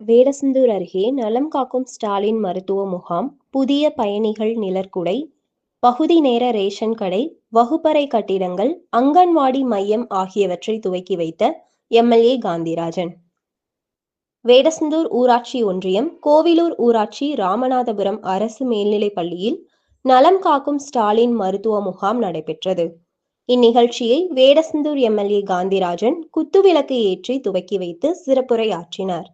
வேடசந்தூர் அருகே நலம் காக்கும் ஸ்டாலின் மருத்துவ முகாம் புதிய பயணிகள் நிழற்குடை பகுதி நேர ரேஷன் கடை வகுப்பறை கட்டிடங்கள் அங்கன்வாடி மையம் ஆகியவற்றை துவக்கி வைத்த எம்எல்ஏ காந்திராஜன். வேடசந்தூர் ஊராட்சி ஒன்றியம் கோவிலூர் ஊராட்சி ராமநாதபுரம் அரசு மேல்நிலைப் பள்ளியில் நலம் காக்கும் ஸ்டாலின் மருத்துவ முகாம் நடைபெற்றது. இந்நிகழ்ச்சியை வேடசந்தூர் எம்எல்ஏ காந்திராஜன் குத்துவிளக்கு ஏற்றி துவக்கி வைத்து சிறப்புரை ஆற்றினார்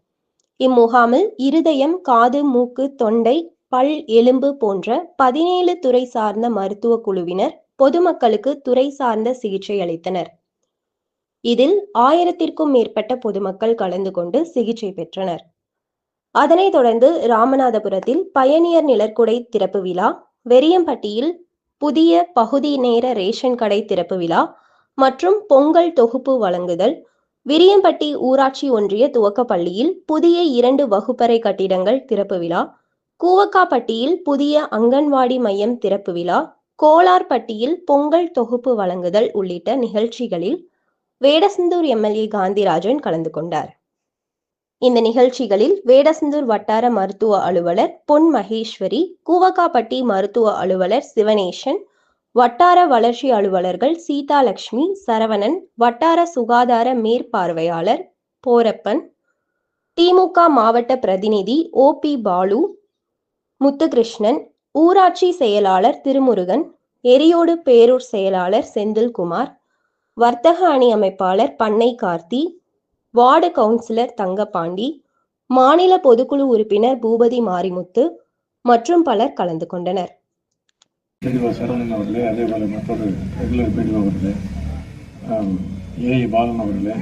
இம்முகாமில் இருதயம் காது மூக்கு தொண்டை பல் எலும்பு போன்ற பதினேழு துறை சார்ந்த மருத்துவ குழுவினர் பொதுமக்களுக்கு துறை சார்ந்த சிகிச்சை அளித்தனர். இதில் ஆயிரத்திற்கும் மேற்பட்ட பொதுமக்கள் கலந்து கொண்டு சிகிச்சை பெற்றனர். அதனைத் தொடர்ந்து ராமநாதபுரத்தில் பயணியர் நிழற்குடை திறப்பு விழா வெறியம்பட்டியில் புதிய பகுதி நேர ரேஷன் கடை திறப்பு விழா மற்றும் பொங்கல் தொகுப்பு வழங்குதல் விரியம்பட்டி ஊராட்சி ஒன்றிய துவக்கப் பள்ளியில் புதிய இரண்டு வகுப்பறை கட்டிடங்கள் திறப்பு விழா கூவக்காப்பட்டியில் புதிய அங்கன்வாடி மையம் திறப்பு விழா கோலார்பட்டியில் பொங்கல் தொகுப்பு வழங்குதல் உள்ளிட்ட நிகழ்ச்சிகளில் வேடசந்தூர் எம்எல்ஏ காந்திராஜன் கலந்து கொண்டார். இந்த நிகழ்ச்சிகளில் வேடசந்தூர் வட்டார மருத்துவ அலுவலர் பொன் மகேஸ்வரி கூவக்காப்பட்டி மருத்துவ அலுவலர் சிவனேசன் வட்டார வளர்ச்சி அலுவலர்கள் சீதாலட்சுமி சரவணன் வட்டார சுகாதார மேற்பார்வையாளர் போரப்பன் திமுக மாவட்ட பிரதிநிதி ஓ பி பாலு முத்துகிருஷ்ணன் ஊராட்சி செயலாளர் திருமுருகன் எரியோடு பேரூர் செயலாளர் செந்தில்குமார் வர்த்தக அணி அமைப்பாளர் பண்ணை கார்த்தி வார்டு கவுன்சிலர் தங்கபாண்டி மாநில பொதுக்குழு உறுப்பினர் பூபதி மாரிமுத்து மற்றும் பலர் கலந்து கொண்டனர். பிடிஓ சரவணன் அவர்களே அதே போல் மற்றொரு ரெகுலர் பிடிஓ அவர்களே ஏஐ பாலன் அவர்களே